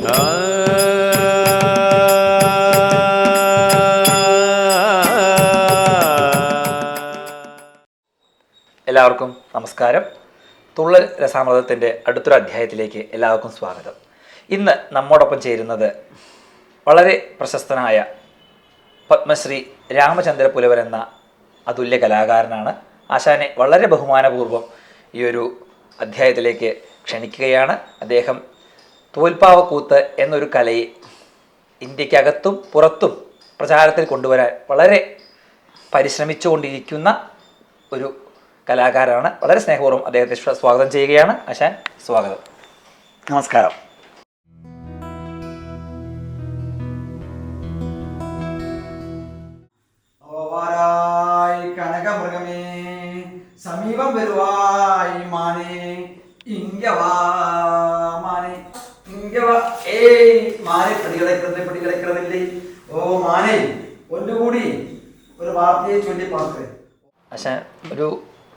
എല്ലാവർക്കും നമസ്കാരം. തുള്ളൽ രസാമൃതത്തിന്റെ അടുത്തൊരു അധ്യായത്തിലേക്ക് എല്ലാവർക്കും സ്വാഗതം. ഇന്ന് നമ്മോടൊപ്പം ചേരുന്നത് വളരെ പ്രശസ്തനായ പത്മശ്രീ രാമചന്ദ്ര പുലവർ എന്ന അതുല്യ കലാകാരനാണ്. ആശാനെ വളരെ ബഹുമാനപൂർവം ഈ ഒരു അധ്യായത്തിലേക്ക് ക്ഷണിക്കുകയാണ്. അദ്ദേഹം തോൽപ്പാവക്കൂത്ത് എന്നൊരു കലയെ ഇന്ത്യക്കകത്തും പുറത്തും പ്രചാരത്തിൽ കൊണ്ടുവരാൻ വളരെ പരിശ്രമിച്ചുകൊണ്ടിരിക്കുന്ന ഒരു കലാകാരനാണ്. വളരെ സ്നേഹപൂർവം അദ്ദേഹത്തെ സ്വാഗതം ചെയ്യുകയാണ്. അശാൻ സ്വാഗതം. നമസ്കാരം. സമീപം വരുവായി പിടികിടക്കുന്നത് കിടക്കണമില്ലേ ഓ മാനെ ഒന്നുകൂടി ഒരു വാർത്തയെ ചൊല്ലി പാർക്ക് പക്ഷെ ഒരു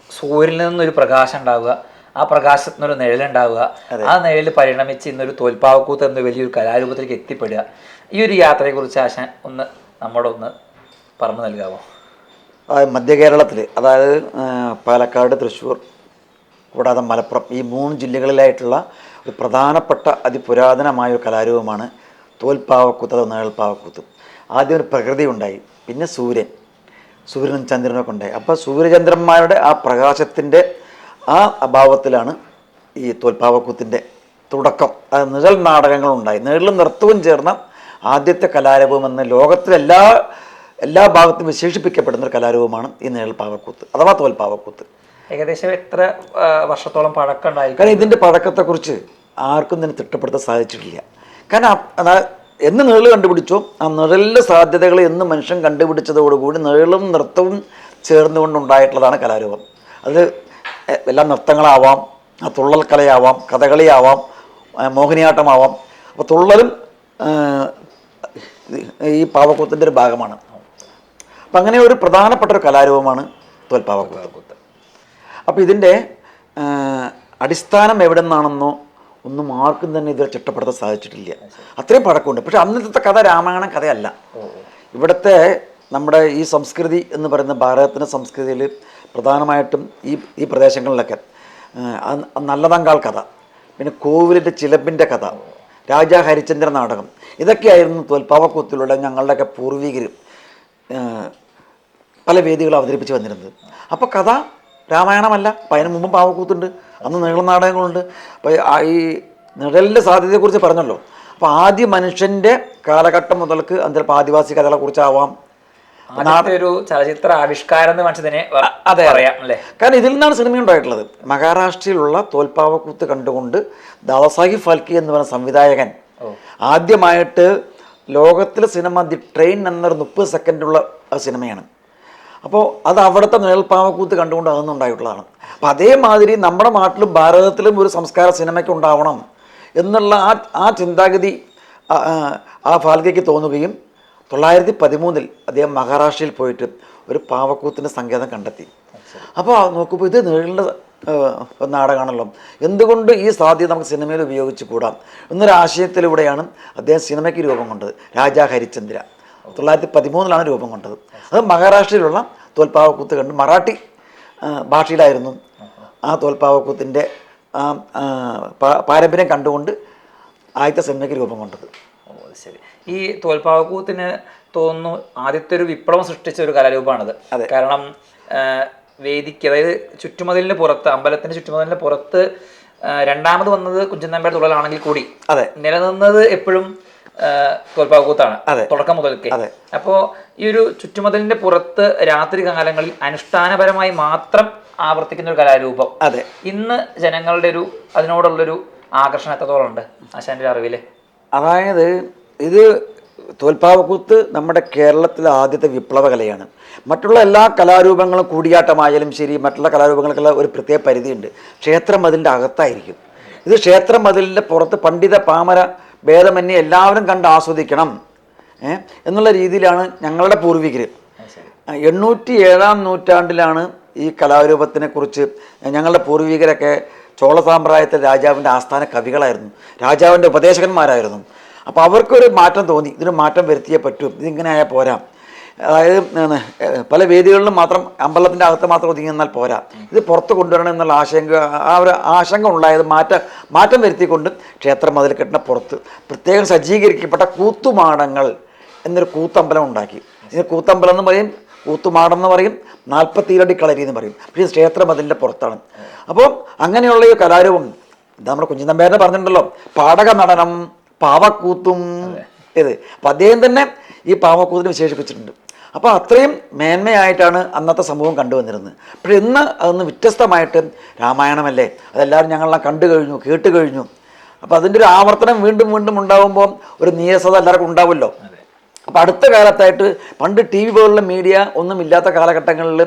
സൂര്യനിൽ നിന്നൊരു പ്രകാശം ഉണ്ടാവുക ആ പ്രകാശത്തിനൊരു നിഴലുണ്ടാവുക ആ നിഴൽ പരിണമിച്ച് ഇന്നൊരു തോൽപ്പാവക്കൂത്ത് എന്ന വലിയൊരു കലാരൂപത്തിലേക്ക് എത്തിപ്പെടുക. ഈ ഒരു യാത്രയെക്കുറിച്ച് ആശാൻ ഒന്ന് നമ്മോടൊന്ന് പറഞ്ഞു നൽകാമോ? മധ്യ കേരളത്തിൽ അതായത് പാലക്കാട് തൃശ്ശൂർ കൂടാതെ മലപ്പുറം ഈ മൂന്ന് ജില്ലകളിലായിട്ടുള്ള ഒരു പ്രധാനപ്പെട്ട അതിപുരാതനമായ ഒരു കലാരൂപമാണ് തോൽപ്പാവക്കൂത്ത് അതോ നിഴൽപ്പാവക്കൂത്ത് ആദ്യം ഒരു പ്രകൃതി ഉണ്ടായി പിന്നെ സൂര്യൻ. സൂര്യനും ചന്ദ്രനൊക്കെ ഉണ്ടായി. അപ്പോൾ സൂര്യചന്ദ്രന്മാരുടെ ആ പ്രകാശത്തിന്റെ ആ അഭാവത്തിലാണ് ഈ തോൽപ്പാവക്കൂത്തിന്റെ തുടക്കം. അത് നിഴൽ നാടകങ്ങളുണ്ടായി. നിഴലും നൃത്തവും ചേർന്ന ആദ്യത്തെ കലാരൂപം എന്ന് ലോകത്തിലെല്ലാ എല്ലാ ഭാഗത്തും വിശേഷിപ്പിക്കപ്പെടുന്ന ഒരു കലാരൂപമാണ് ഈ നിഴൽപ്പാവക്കൂത്ത് അഥവാ തോൽപ്പാവക്കൂത്ത്. ഏകദേശം എത്ര വർഷത്തോളം പഴക്കം ഉണ്ടായി കാരണം ഇതിന്റെ പഴക്കത്തെക്കുറിച്ച് ആർക്കും തന്നെ തിട്ടപ്പെടുത്താൻ സാധിച്ചിട്ടില്ല. കാരണം എന്ന് നിഴൽ കണ്ടുപിടിച്ചോ. ആ നിഴലിന്റെ സാധ്യതകൾ എന്ന് മനുഷ്യൻ കണ്ടുപിടിച്ചതോടുകൂടി നിഴലും നൃത്തവും ചേർന്നുകൊണ്ടുണ്ടായിട്ടുള്ളതാണ് കലാരൂപം. അത് എല്ലാ നൃത്തങ്ങളാവാം തുള്ളൽ കലയാവാം കഥകളിയാവാം മോഹിനിയാട്ടമാവാം. അപ്പോൾ തുള്ളലും ഈ പാവക്കൂത്തിന്റെ ഒരു ഭാഗമാണ്. അപ്പം അങ്ങനെ ഒരു പ്രധാനപ്പെട്ട ഒരു കലാരൂപമാണ് തോൽപ്പാവക്കൂത്ത്. അപ്പോൾ ഇതിന്റെ അടിസ്ഥാനം എവിടെ നിന്നാണെന്നോ ഒന്നും ആർക്കും തന്നെ ഇതുവരെ ചിട്ടപ്പെടുത്താൻ സാധിച്ചിട്ടില്ല. അത്രയും പഴക്കമുണ്ട്. പക്ഷെ അന്നത്തെ കഥ രാമായണം കഥയല്ല. ഇവിടുത്തെ നമ്മുടെ ഈ സംസ്കൃതി എന്ന് പറയുന്ന ഭാരതത്തിന്റെ സംസ്കൃതിയിൽ പ്രധാനമായിട്ടും ഈ ഈ പ്രദേശങ്ങളിലൊക്കെ നല്ലതങ്കാൾ കഥ പിന്നെ കോവിലിന്റെ ചിലമ്പിന്റെ കഥ രാജാ ഹരിചന്ദ്ര നാടകം ഇതൊക്കെയായിരുന്നു തോൽപ്പാവക്കൂത്തിലൂടെ ഞങ്ങളുടെയൊക്കെ പൂർവികർ പല വേദികൾ അവതരിപ്പിച്ച് വന്നിരുന്നത്. അപ്പോൾ കഥ രാമായണമല്ല. അപ്പം അതിന് മുമ്പ് പാവക്കൂത്തുണ്ട്. അന്ന് നീളം നാടകങ്ങളുണ്ട്. അപ്പോൾ ഈ നിഴലിന്റെ സാധ്യതയെക്കുറിച്ച് പറഞ്ഞല്ലോ. അപ്പോൾ ആദ്യ മനുഷ്യന്റെ കാലഘട്ടം മുതൽക്ക് അത് ചിലപ്പോൾ ആദിവാസി കഥകളെക്കുറിച്ചാവാം കുറിച്ചാവാം. ഒരു ചലച്ചിത്ര ആവിഷ്കാരം എന്ന് മനുഷ്യതിനെ അതെ. അറിയാം അല്ലേ? കാരണം ഇതിൽ നിന്നാണ് സിനിമ ഉണ്ടായിട്ടുള്ളത്. മഹാരാഷ്ട്രയിലുള്ള തോൽപ്പാവക്കൂത്ത് കണ്ടുകൊണ്ട് ദാദാസാഹിബ് ഫാൽക്കെ എന്ന് പറയുന്ന സംവിധായകൻ ആദ്യമായിട്ട് ലോകത്തിലെ സിനിമ ദി ട്രെയിൻ എന്നൊരു മുപ്പത് സെക്കൻഡുള്ള സിനിമയാണ്. അപ്പോൾ അത് അവിടുത്തെ നിഴൽപ്പാവക്കൂത്ത് കണ്ടുകൊണ്ട് അതൊന്നും ഉണ്ടായിട്ടുള്ളതാണ്. അപ്പോൾ അതേമാതിരി നമ്മുടെ നാട്ടിലും ഭാരതത്തിലും ഒരു സംസ്കാര സിനിമയ്ക്ക് ഉണ്ടാവണം എന്നുള്ള ആ ആ ചിന്താഗതി ആ, ഫാൽഗയ്ക്ക് തോന്നുകയും തൊള്ളായിരത്തി പതിമൂന്നിൽ അദ്ദേഹം മഹാരാഷ്ട്രയിൽ പോയിട്ട് ഒരു പാവക്കൂത്തിന്റെ സങ്കേതം കണ്ടെത്തി. അപ്പോൾ നോക്കുമ്പോൾ ഇത് നീളിന്റെ നാടകമാണല്ലോ. എന്തുകൊണ്ട് ഈ സാധ്യത നമുക്ക് സിനിമയിൽ ഉപയോഗിച്ച് കൂടാം? എന്നൊരു ആശയത്തിലൂടെയാണ് അദ്ദേഹം സിനിമയ്ക്ക് രൂപം കൊണ്ടത്. രാജാ ഹരിചന്ദ്ര തൊള്ളായിരത്തി പതിമൂന്നിലാണ് രൂപം കൊണ്ടത്. അത് മഹാരാഷ്ട്രയിലുള്ള തോൽപ്പാവക്കൂത്ത് കണ്ട് മറാഠി ഭാഷയിലായിരുന്നു. ആ തോൽപ്പാവക്കൂത്തിന്റെ പാരമ്പര്യം കണ്ടുകൊണ്ട് ആദ്യത്തെ സിനിമയ്ക്ക് രൂപം കൊണ്ടത്. ഓ ശരി. ഈ തോൽപ്പാവക്കൂത്തിന് തോന്നുന്നു ആദ്യത്തെ ഒരു വിപ്ലവം സൃഷ്ടിച്ച ഒരു കലാരൂപമാണത് കാരണം വേദിക്ക് അതായത് ചുറ്റുമതിലിന് പുറത്ത് അമ്പലത്തിന്റെ ചുറ്റുമതിലിന് പുറത്ത് രണ്ടാമത് വന്നത് കുഞ്ചൻ നമ്പ്യാർ തുള്ളലാണെങ്കിൽ കൂടി. അതെ. നിലനിന്നത് എപ്പോഴും ആ, തുടക്കം മുതൽക്കേ. അപ്പോൾ ഈ ഒരു ചുറ്റുമതിലിന്റെ പുറത്ത് രാത്രി കാലങ്ങളിൽ അനുഷ്ഠാനപരമായി മാത്രം ആവർത്തിക്കുന്ന ഒരു കലാരൂപം. അതെ. ഇന്ന് ജനങ്ങളുടെ ഒരു അതിനോടുള്ളൊരു ആകർഷണം എത്രത്തോളം ഉണ്ട്? ആശാന്റെ അറിവിൽ. അതായത് ഇത് തോൽപ്പാവക്കൂത്ത് നമ്മുടെ കേരളത്തിലെ ആദ്യത്തെ വിപ്ലവ കലയാണ് മറ്റുള്ള എല്ലാ കലാരൂപങ്ങളും കൂടിയാട്ടമായാലും ശരി മറ്റുള്ള കലാരൂപങ്ങൾക്കുള്ള ഒരു പ്രത്യേക പരിധിയുണ്ട്. ക്ഷേത്രം അതിന്റെ അകത്തായിരിക്കും. ഇത് ക്ഷേത്രം അതിലിന്റെ പുറത്ത് പണ്ഡിത പാമര ഭേദമന്യേ എല്ലാവരും കണ്ട് ആസ്വദിക്കണം. എന്നുള്ള രീതിയിലാണ് ഞങ്ങളുടെ പൂർവികർ എണ്ണൂറ്റി ഏഴാം നൂറ്റാണ്ടിലാണ് ഈ കലാരൂപത്തിനെ കുറിച്ച് ഞങ്ങളുടെ പൂർവികരൊക്കെ ചോള സാമ്പ്രായത്തിൽ രാജാവിന്റെ ആസ്ഥാന കവികളായിരുന്നു. രാജാവിന്റെ ഉപദേശകന്മാരായിരുന്നു. അപ്പോൾ അവർക്കൊരു മാറ്റം തോന്നി. ഇതിന് മാറ്റം വരുത്തിയേ പറ്റൂ. ഇതിങ്ങനെ ആയാൽ പോരാ. അതായത് പല വേദികളിലും മാത്രം അമ്പലത്തിന്റെ അകത്ത് മാത്രം ഒതുങ്ങി നിന്നാൽ പോരാ. ഇത് പുറത്ത് കൊണ്ടുവരണം എന്നുള്ള ആശങ്ക ആ ഒരു ആശങ്ക ഉണ്ടായത് മാറ്റം മാറ്റം വരുത്തിക്കൊണ്ട് ക്ഷേത്ര മതിൽക്കെട്ടിന് പുറത്ത് പ്രത്യേകം സജ്ജീകരിക്കപ്പെട്ട കൂത്തുമാടങ്ങൾ എന്നൊരു കൂത്തമ്പലം ഉണ്ടാക്കി. ഇതിന് കൂത്തമ്പലം എന്ന് പറയും കൂത്തുമാടം എന്ന് പറയും നാൽപ്പത്തിരടി കളരി എന്ന് പറയും. പക്ഷേ ക്ഷേത്രം മതിലിന്റെ പുറത്താണ്. അപ്പോൾ അങ്ങനെയുള്ള ഈ കലാരൂപം ഇത് നമ്മുടെ കുഞ്ഞിനമ്പേരനെ പറഞ്ഞിട്ടുണ്ടല്ലോ പാടക നടനം പാവക്കൂത്തും ഇത്. അപ്പം അദ്ദേഹം തന്നെ ഈ പാവക്കൂത്തിനെ വിശേഷിപ്പിച്ചിട്ടുണ്ട്. അപ്പോൾ അത്രയും മേന്മയായിട്ടാണ് അന്നത്തെ സമൂഹം കണ്ടുവന്നിരുന്നത്. പക്ഷേ ഇന്ന് അതൊന്ന് വ്യത്യസ്തമായിട്ട് രാമായണമല്ലേ? അതെല്ലാവരും ഞങ്ങളെല്ലാം കണ്ടു കഴിഞ്ഞു കേട്ട് കഴിഞ്ഞു. അപ്പോൾ അതിന്റെ ഒരു ആവർത്തനം വീണ്ടും വീണ്ടും ഉണ്ടാകുമ്പോൾ ഒരു നീരസത എല്ലാവർക്കും ഉണ്ടാവുമല്ലോ. അപ്പോൾ അടുത്ത കാലത്തായിട്ട് പണ്ട് ടി വി പോലുള്ള മീഡിയ ഒന്നും ഇല്ലാത്ത കാലഘട്ടങ്ങളിൽ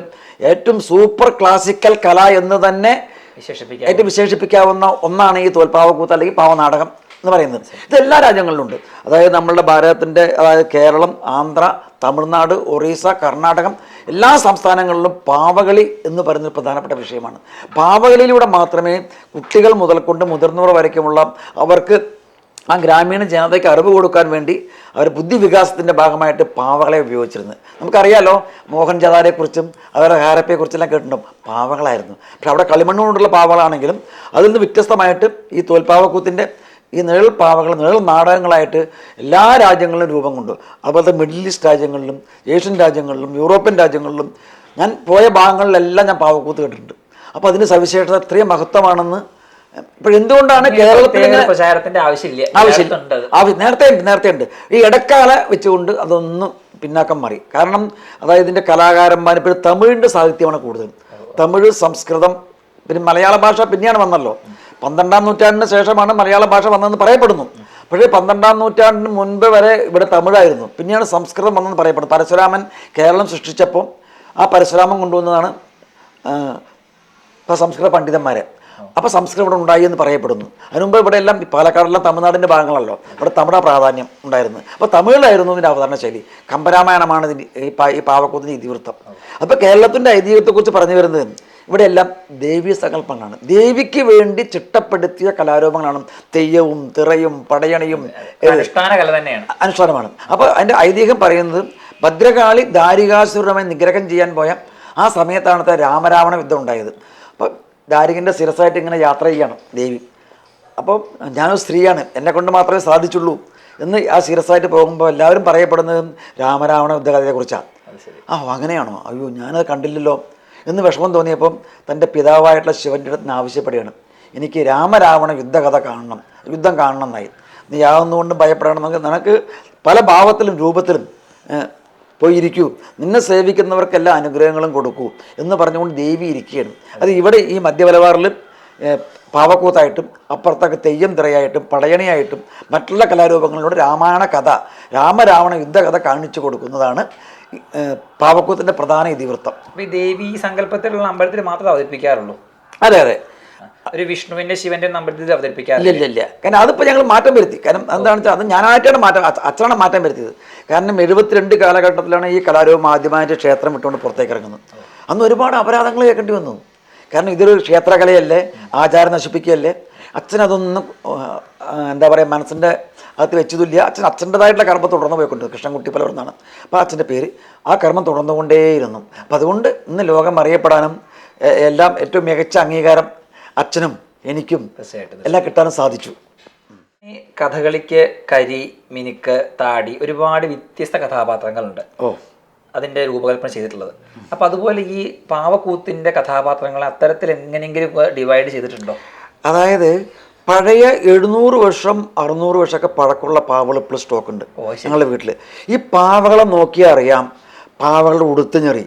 ഏറ്റവും സൂപ്പർ ക്ലാസിക്കൽ കല എന്ന് തന്നെ വിശേഷിപ്പിക്കാം ഏറ്റവും വിശേഷിപ്പിക്കാവുന്ന ഒന്നാണ് ഈ തോൽപ്പാവക്കൂത്ത് അല്ലെങ്കിൽ പാവനാടകം. എന്ന് പറയുന്നത്. ഇത് എല്ലാ രാജ്യങ്ങളിലുണ്ട്. അതായത് നമ്മളുടെ ഭാരതത്തിന്റെ അതായത് കേരളം ആന്ധ്ര തമിഴ്നാട് ഒറീസ കർണാടകം എല്ലാ സംസ്ഥാനങ്ങളിലും പാവകളി എന്ന് പറയുന്നത് പ്രധാനപ്പെട്ട വിഷയമാണ്. പാവകളിയിലൂടെ മാത്രമേ കുട്ടികൾ മുതൽക്കൊണ്ട് മുതിർന്നവർ വരയ്ക്കുമുള്ള അവർക്ക് ആ ഗ്രാമീണ ജനതയ്ക്ക് അറിവ് കൊടുക്കാൻ വേണ്ടി അവർ ബുദ്ധി വികാസത്തിന്റെ ഭാഗമായിട്ട് പാവകളെ ഉപയോഗിച്ചിരുന്നത്. നമുക്കറിയാലോ മോഹൻ ജദാരെക്കുറിച്ചും അവരുടെ ഹാരപ്പയെക്കുറിച്ചെല്ലാം കേട്ടിട്ടുണ്ടാവും പാവകളായിരുന്നു പക്ഷെ അവിടെ കളിമണ്ണുകൊണ്ടുള്ള പാവകളാണെങ്കിലും അതിൽ നിന്ന് വ്യത്യസ്തമായിട്ട് ഈ തോൽപ്പാവക്കൂത്തിന്റെ ഈ നിഴൽ പാവകൾ നിഴൽ നാടകങ്ങളായിട്ട് എല്ലാ രാജ്യങ്ങളിലും രൂപം കൊണ്ടു. അതുപോലത്തെ മിഡിൽ ഈസ്റ്റ് രാജ്യങ്ങളിലും ഏഷ്യൻ രാജ്യങ്ങളിലും യൂറോപ്യൻ രാജ്യങ്ങളിലും ഞാൻ പോയ ഭാഗങ്ങളിലെല്ലാം ഞാൻ പാവക്കൂത്ത് കേട്ടിട്ടുണ്ട്. അപ്പോൾ അതിന്റെ സവിശേഷത അത്രയും മഹത്വമാണെന്ന് ഇപ്പോൾ എന്തുകൊണ്ടാണ് കേരളത്തിൽ പ്രചാരത്തിന്റെ ആവശ്യമില്ല. ആവശ്യം നേരത്തെ ഉണ്ട് നേരത്തെ ഉണ്ട് ഈ ഇടക്കാല വെച്ചുകൊണ്ട് അതൊന്നും പിന്നാക്കം മാറി. കാരണം അതായത് ഇതിന്റെ കലാകാരന്മാർ ഇപ്പോൾ തമിഴിന്റെ സാഹിത്യമാണ് കൂടുതൽ തമിഴ് സംസ്കൃതം പിന്നെ മലയാള ഭാഷ പിന്നെയാണ് വന്നല്ലോ. പന്ത്രണ്ടാം നൂറ്റാണ്ടിന് ശേഷമാണ് മലയാള ഭാഷ വന്നതെന്ന് പറയപ്പെടുന്നു. പക്ഷേ പന്ത്രണ്ടാം നൂറ്റാണ്ടിന് മുൻപ് വരെ ഇവിടെ തമിഴായിരുന്നു. പിന്നെയാണ് സംസ്കൃതം വന്നതെന്ന് പറയപ്പെടുന്നത് പരശുരാമൻ കേരളം സൃഷ്ടിച്ചപ്പോൾ ആ പരശുരാമൻ കൊണ്ടുവന്നതാണ് ഇപ്പോൾ സംസ്കൃത പണ്ഡിതന്മാരെ. അപ്പോൾ സംസ്കൃതം ഇവിടെ ഉണ്ടായി എന്ന് പറയപ്പെടുന്നു. അതിനുമുമ്പ് ഇവിടെ എല്ലാം പാലക്കാടെല്ലാം തമിഴ്നാടിന്റെ ഭാഗങ്ങളല്ലോ. ഇവിടെ തമിഴ പ്രാധാന്യം ഉണ്ടായിരുന്നു. അപ്പോൾ തമിഴിലായിരുന്നു ഇതിന്റെ അവതരണ ശൈലി. കമ്പരാമായണമാണ് ഇതിന്റെ ഈ പാവക്കൂത്തിന്റെ ഇതിവൃത്തം. അപ്പോൾ കേരളത്തിന്റെ ഐതിഹ്യത്തെക്കുറിച്ച് പറഞ്ഞു വരുന്നത് ഇവിടെയെല്ലാം ദേവീ സങ്കല്പങ്ങളാണ്. ദേവിക്ക് വേണ്ടി ചിട്ടപ്പെടുത്തിയ കലാരൂപങ്ങളാണ് തെയ്യവും തിറയും പടയണിയും അനുഷ്ഠാന കല തന്നെയാണ്. അനുഷ്ഠാനമാണ്. അപ്പോൾ അതിന്റെ ഐതിഹ്യം പറയുന്നത് ഭദ്രകാളി ദാരികാസുരമായി നിഗ്രഹം ചെയ്യാൻ പോയ ആ സമയത്താണ് രാമരാവണ യുദ്ധം ഉണ്ടായത്. അപ്പോൾ ദാരികന്റെ ശിരസായിട്ട് ഇങ്ങനെ യാത്ര ചെയ്യാണ് ദേവി. അപ്പോൾ ഞാനൊരു സ്ത്രീയാണ് എന്നെ കൊണ്ട് മാത്രമേ സാധിച്ചുള്ളൂ എന്ന് ആ ശിരസായിട്ട് പോകുമ്പോൾ എല്ലാവരും പറയപ്പെടുന്നത് രാമരാവണ യുദ്ധകഥയെക്കുറിച്ചാണ് ആ അങ്ങനെയാണോ? അയ്യോ ഞാനത് കണ്ടില്ലല്ലോ. എന്ന് വിഷമം തോന്നിയപ്പം തന്റെ പിതാവായിട്ടുള്ള ശിവന്റെ അടുത്ത് ആവശ്യപ്പെടുകയാണ്. എനിക്ക് രാമരാവണ യുദ്ധകഥ കാണണം യുദ്ധം കാണണം എന്നായി നീ യാതൊന്നുകൊണ്ടും ഭയപ്പെടണമെങ്കിൽ നിനക്ക് പല ഭാവത്തിലും രൂപത്തിലും പോയിരിക്കൂ. നിന്നെ സേവിക്കുന്നവർക്കെല്ലാം അനുഗ്രഹങ്ങളും കൊടുക്കൂ എന്ന് പറഞ്ഞുകൊണ്ട് ദേവി ഇരിക്കുകയാണ്. അത് ഇവിടെ ഈ മധ്യമലബാറിൽ ഏഹ്, പാവക്കൂത്തായിട്ടും അപ്പുറത്തൊക്കെ തെയ്യം തിറയായിട്ടും പടയണിയായിട്ടും മറ്റുള്ള കലാരൂപങ്ങളിലൂടെ രാമായണ കഥ രാമരാവണ യുദ്ധകഥ കാണിച്ചു കൊടുക്കുന്നതാണ് പാവക്കൂത്തിന്റെ പ്രധാന ഇതിവൃത്തം. ഈ ദേവി സങ്കല്പത്തിലുള്ള അമ്പലത്തിൽ മാത്രമേ അവതരിപ്പിക്കാറുള്ളൂ? അതെ അതെ. ഒരു വിഷ്ണുവിന്റെ ശിവന്റെ അമ്പലത്തിൽ അവതരിപ്പിക്കാറില്ല. ഇല്ല ഇല്ല കാരണം അതിപ്പോ ഞങ്ങൾ മാറ്റം വരുത്തി. കാരണം എന്താണെന്ന് വെച്ചാൽ അത് ഞാനായിട്ടാണ് മാറ്റം അച്ഛ- അച്ഛനാണ് മാറ്റം വരുത്തിയത്. കാരണം എഴുപത്തിരണ്ട് കാലഘട്ടത്തിലാണ് ഈ കലാരൂപം ആദ്യമായിട്ട് ക്ഷേത്രം വിട്ടുകൊണ്ട് പുറത്തേക്ക് ഇറങ്ങുന്നത്. അന്ന് ഒരുപാട് അപരാധങ്ങൾ കേൾക്കേണ്ടി വന്നു. കാരണം ഇതൊരു ക്ഷേത്രകലയല്ലേ? ആചാരം നശിപ്പിക്കുകയല്ലേ? അച്ഛൻ അതൊന്നും എന്താ പറയുക മനസ്സിന്റെ അകത്ത് വെച്ചതില്ല അച്ഛൻ അച്ഛന്റെതായിട്ടുള്ള കർമ്മം തുടർന്ന് പോയിക്കൊണ്ട് കൃഷ്ണൻകുട്ടി പലവർന്നാണ് അപ്പോൾ അച്ഛന്റെ പേര് ആ കർമ്മം തുടർന്നുകൊണ്ടേയിരുന്നു. അപ്പം അതുകൊണ്ട് ഇന്ന് ലോകം അറിയപ്പെടാനും എല്ലാം ഏറ്റവും മികച്ച അംഗീകാരം അച്ഛനും എനിക്കും എല്ലാം കിട്ടാനും സാധിച്ചു. ഈ കഥകളിക്ക് കരി മിനുക്ക് താടി ഒരുപാട് വ്യത്യസ്ത കഥാപാത്രങ്ങളുണ്ട്. ഓ. അതിന്റെ രൂപകൽപ്പന ചെയ്തിട്ടുള്ളത്. അപ്പം അതുപോലെ ഈ പാവക്കൂത്തിന്റെ കഥാപാത്രങ്ങളെ അത്തരത്തിൽ എങ്ങനെയെങ്കിലും ഡിവൈഡ് ചെയ്തിട്ടുണ്ടോ? അതായത് പഴയ എഴുന്നൂറ് വർഷം അറുന്നൂറ് വർഷമൊക്കെ പഴക്കമുള്ള പാവകൾ ഇപ്പോൾ സ്റ്റോക്ക് ഉണ്ട് ഞങ്ങളുടെ വീട്ടിൽ ഈ പാവകളെ നോക്കിയാൽ അറിയാം പാവകളുടെ ഉടുത്തുഞ്ഞെറി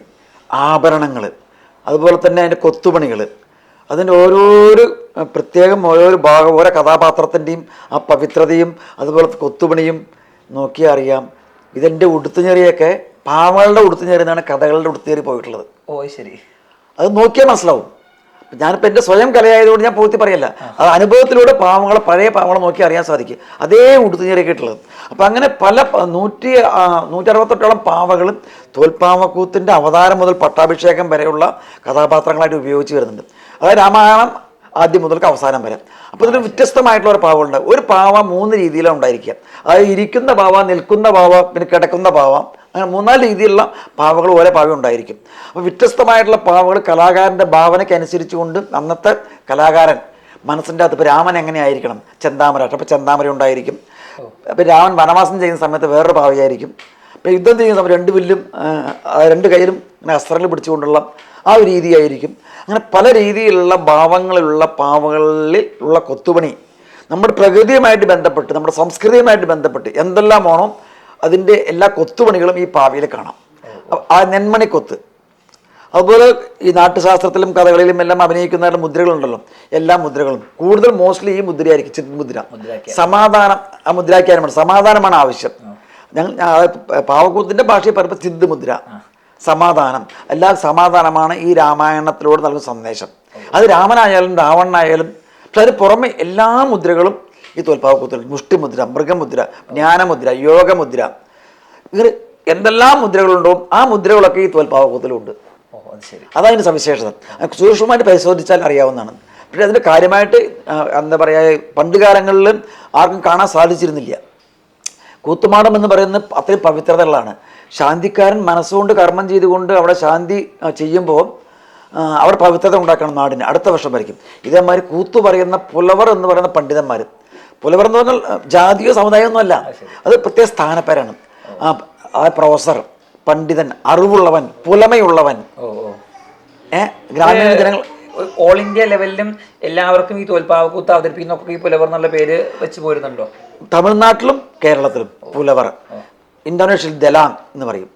ആഭരണങ്ങൾ അതുപോലെ തന്നെ അതിന്റെ കൊത്തുപണികൾ അതിന്റെ ഓരോരോ അഹ്, പ്രത്യേകം ഓരോരോ ഭാഗം ഓരോ കഥാപാത്രത്തിന്റെയും ആ പവിത്രതയും അതുപോലെ കൊത്തുപണിയും നോക്കിയാൽ അറിയാം. ഇതെന്റെ ഉടുത്തുഞ്ഞെറിയൊക്കെ പാവകളുടെ ഉടുത്തുഞ്ഞെറി എന്നാണ് കഥകളുടെ ഉടുത്തുഞ്ഞെറി പോയിട്ടുള്ളത്. ഓ ശരി. അത് നോക്കിയാൽ മനസ്സിലാവും. ഞാനിപ്പോൾ എന്റെ സ്വയം കലയായതുകൊണ്ട് ഞാൻ പൂർത്തി പറയല്ല. അത് അനുഭവത്തിലൂടെ പാവങ്ങളെ പഴയ പാവങ്ങളെ നോക്കി അറിയാൻ സാധിക്കും. അതേ ഉടുത്തുഞ്ഞേറിയിട്ടുള്ളത് അപ്പം അങ്ങനെ പല നൂറ്റി നൂറ്ററുപത്തെട്ടോളം പാവകളും തോൽപ്പാവക്കൂത്തിന്റെ അവതാരം മുതൽ പട്ടാഭിഷേകം വരെയുള്ള കഥാപാത്രങ്ങളായിട്ട് ഉപയോഗിച്ച് വരുന്നുണ്ട്. അതായത് രാമായണം ആദ്യം മുതൽക്ക് അവസാനം വരെ. അപ്പോൾ ഇതിന് വ്യത്യസ്തമായിട്ടുള്ള ഒരു പാവമുണ്ട് ഒരു പാവ മൂന്ന് രീതിയിലാണ് ഉണ്ടായിരിക്കുക. അതായത് ഇരിക്കുന്ന പാവ നിൽക്കുന്ന പാവ പിന്നെ കിടക്കുന്ന പാവ അങ്ങനെ മൂന്നാൽ രീതിയിലുള്ള പാവകൾ ഓരോ പാവ ഉണ്ടായിരിക്കും. അപ്പോൾ വ്യത്യസ്തമായിട്ടുള്ള പാവകൾ കലാകാരന്റെ ഭാവനയ്ക്ക് അനുസരിച്ചുകൊണ്ട് അന്നത്തെ കലാകാരൻ മനസ്സിന്റെ അകത്ത് ഇപ്പോൾ രാമൻ എങ്ങനെയായിരിക്കണം? ചെന്താമര അപ്പോൾ ചെന്താമര ഉണ്ടായിരിക്കും. അപ്പോൾ രാമൻ വനവാസം ചെയ്യുന്ന സമയത്ത് വേറൊരു പാവയായിരിക്കും അപ്പോൾ യുദ്ധം ചെയ്യുന്ന സമയത്ത് രണ്ട് വില്ലും രണ്ട് കയ്യിലും ഇങ്ങനെ അസ്ത്രങ്ങൾ പിടിച്ചുകൊണ്ടുള്ള ആ ഒരു രീതിയായിരിക്കും. അങ്ങനെ പല രീതിയിലുള്ള ഭാവങ്ങളിലുള്ള പാവകളിൽ ഉള്ള കൊത്തുപണി നമ്മുടെ പ്രകൃതിയുമായിട്ട് ബന്ധപ്പെട്ട് നമ്മുടെ സംസ്കൃതിയുമായിട്ട് ബന്ധപ്പെട്ട് എന്തെല്ലാമാണോ അതിന്റെ എല്ലാ കൊത്തുപണികളും ഈ പാവയിൽ കാണാം. ആ നെന്മണി കൊത്ത്. അതുപോലെ ഈ നാട്ടുശാസ്ത്രത്തിലും കഥകളിലും എല്ലാം അഭിനയിക്കുന്ന മുദ്രകളുണ്ടല്ലോ. എല്ലാ മുദ്രകളും. കൂടുതൽ മോസ്റ്റ്ലി ഈ മുദ്രയായിരിക്കും ചിത് മുദ്ര സമാധാനം ആ മുദ്രാക്കാനുമാണ് സമാധാനമാണ് ആവശ്യം. ഞങ്ങൾ പാവക്കൂത്തിന്റെ ഭാഷയിൽ പറയുമ്പോൾ സിദ്ധ മുദ്ര സമാധാനം. എല്ലാ സമാധാനമാണ് ഈ രാമായണത്തിലൂടെ നൽകുന്ന സന്ദേശം. അത് രാമനായാലും രാവണനായാലും പക്ഷെ അതിന് പുറമെ എല്ലാ മുദ്രകളും ഈ തോൽപ്പാവക്കൂത്തുണ്ട് മുഷ്ടിമുദ്ര മൃഗമുദ്ര ജ്ഞാനമുദ്ര യോഗമുദ്ര. ഇങ്ങനെ എന്തെല്ലാം മുദ്രകളുണ്ടോ ആ മുദ്രകളൊക്കെ ഈ തോൽപ്പാവക്കൂത്തിലുണ്ട് ഓ അത് ശരി. അതതിന്റെ സവിശേഷത. സൂക്ഷ്മമായിട്ട് പരിശോധിച്ചാൽ അറിയാവുന്നതാണ്. പക്ഷേ അതിന്റെ കാര്യമായിട്ട് എന്താ പറയുക പണ്ട് കാലങ്ങളിൽ ആർക്കും കാണാൻ സാധിച്ചിരുന്നില്ല. കൂത്തുമാടം എന്ന് പറയുന്നത് അത്രയും പവിത്രതകളാണ്. ശാന്തിക്കാരൻ മനസ്സുകൊണ്ട് കർമ്മം ചെയ്തുകൊണ്ട് അവിടെ ശാന്തി ചെയ്യുമ്പോൾ അവർ അവിടെ പവിത്രത ഉണ്ടാക്കണം നാടിന്. അടുത്ത വർഷം വരയ്ക്കും. ഇതേമാതിരി കൂത്തു പറയുന്ന പുലവർ എന്ന് പറയുന്ന പണ്ഡിതന്മാർ പുലവർ എന്ന് പറഞ്ഞാൽ ജാതിയോ ജാതിയോ സമുദായമൊന്നുമല്ല. അത് പ്രത്യേക സ്ഥാനപ്പേരാണ് ആ പ്രൊഫസർ പണ്ഡിതൻ അറിവുള്ളവൻ പുലമയുള്ളവൻ. ഓ ഓ. ഏ ഗ്രാമീണ ജനങ്ങൾ. ഓൾ ഇന്ത്യ ലെവലിലും എല്ലാവർക്കും ഈ തോൽപ്പാവക്കൂത്ത് അവതരിപ്പിക്കുന്നൊക്കെ ഈ പുലവർ എന്നുള്ള പേര് വെച്ച് പോരുന്നുണ്ടോ? തമിഴ്നാട്ടിലും കേരളത്തിലും പുലവർ. ഇന്തോനേഷ്യയിൽ ദലാങ് എന്ന് പറയും.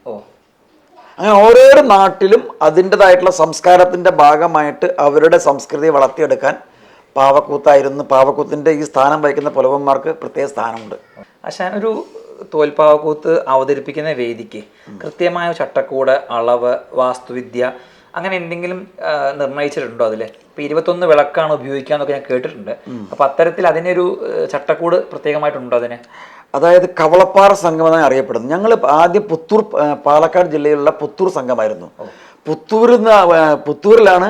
അങ്ങനെ ഓരോ നാട്ടിലും അതിന്റെതായിട്ടുള്ള സംസ്കാരത്തിന്റെ ഭാഗമായിട്ട് അവരുടെ സംസ്കൃതി വളർത്തിയെടുക്കാൻ പാവക്കൂത്തായിരുന്നു. പാവക്കൂത്തിന്റെ ഈ സ്ഥാനം വഹിക്കുന്ന പുലവന്മാർക്ക് പ്രത്യേക സ്ഥാനമുണ്ട്. അശാൻ ഒരു തോൽപ്പാവക്കൂത്ത് അവതരിപ്പിക്കുന്ന വേദിക്ക് കൃത്യമായ ചട്ടക്കൂട് അളവ് വാസ്തുവിദ്യ അങ്ങനെ എന്തെങ്കിലും നിർണയിച്ചിട്ടുണ്ടോ അതിൽ? ഇപ്പൊ ഇരുപത്തൊന്ന് വിളക്കാണ് ഉപയോഗിക്കുക എന്നൊക്കെ ഞാൻ കേട്ടിട്ടുണ്ട്. അപ്പൊ അത്തരത്തിൽ അതിനൊരു ചട്ടക്കൂട് പ്രത്യേകമായിട്ടുണ്ടോ അതിന്? അതായത് കവളപ്പാറ സംഘം എന്നാണ് അറിയപ്പെടുന്നത്. ഞങ്ങൾ ആദ്യം പുത്തൂർ പാലക്കാട് ജില്ലയിലുള്ള പുത്തൂർ സംഘമായിരുന്നു. പുത്തൂരിൽ നിന്ന് പുത്തൂരിലാണ്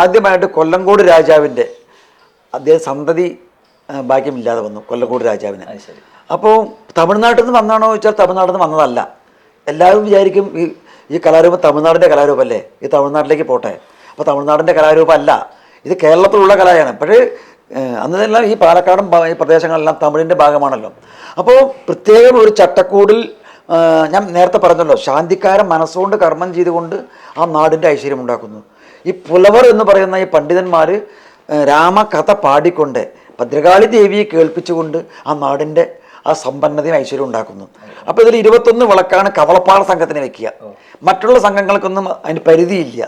ആദ്യമായിട്ട് കൊല്ലങ്കോട് രാജാവിന്റെ അദ്ദേഹം സന്തതി ഭാഗ്യമില്ലാതെ വന്നു കൊല്ലങ്കോട് രാജാവിന്. അപ്പോൾ തമിഴ്നാട്ടിൽ നിന്ന് വന്നാണോ ചോദിച്ചാൽ തമിഴ്നാട്ടിൽ നിന്ന് വന്നതല്ല. എല്ലാവരും വിചാരിക്കും ഈ ഈ കലാരൂപം തമിഴ്നാടിന്റെ കലാരൂപമല്ലേ? ഈ തമിഴ്നാട്ടിലേക്ക് പോട്ടെ. അപ്പോൾ തമിഴ്നാടിന്റെ കലാരൂപമല്ല. ഇത് കേരളത്തിലുള്ള കലയാണ്. പക്ഷേ ഏഹ്, അന്നെല്ലാം ഈ പാലക്കാടൻ ഈ പ്രദേശങ്ങളെല്ലാം തമിഴിന്റെ ഭാഗമാണല്ലോ. അപ്പോൾ പ്രത്യേകം ഒരു ചട്ടക്കൂടിൽ ഞാൻ നേരത്തെ പറഞ്ഞല്ലോ ശാന്തിക്കാരൻ മനസ്സുകൊണ്ട് കർമ്മം ചെയ്തുകൊണ്ട് ആ നാടിന്റെ ഐശ്വര്യം ഉണ്ടാക്കുന്നു. ഈ പുലവർ എന്ന് പറയുന്ന ഈ പണ്ഡിതന്മാർ രാമകഥ പാടിക്കൊണ്ട് ഭദ്രകാളി ദേവിയെ കേൾപ്പിച്ചുകൊണ്ട് ആ നാടിന്റെ ആ സമ്പന്നതയും ഐശ്വര്യം ഉണ്ടാക്കുന്നു. അപ്പോൾ ഇതിൽ ഇരുപത്തൊന്ന് വിളക്കാണ് കവളപ്പാട സംഘത്തിന് വെക്കുക. മറ്റുള്ള സംഘങ്ങൾക്കൊന്നും അതിന് പരിധിയില്ല.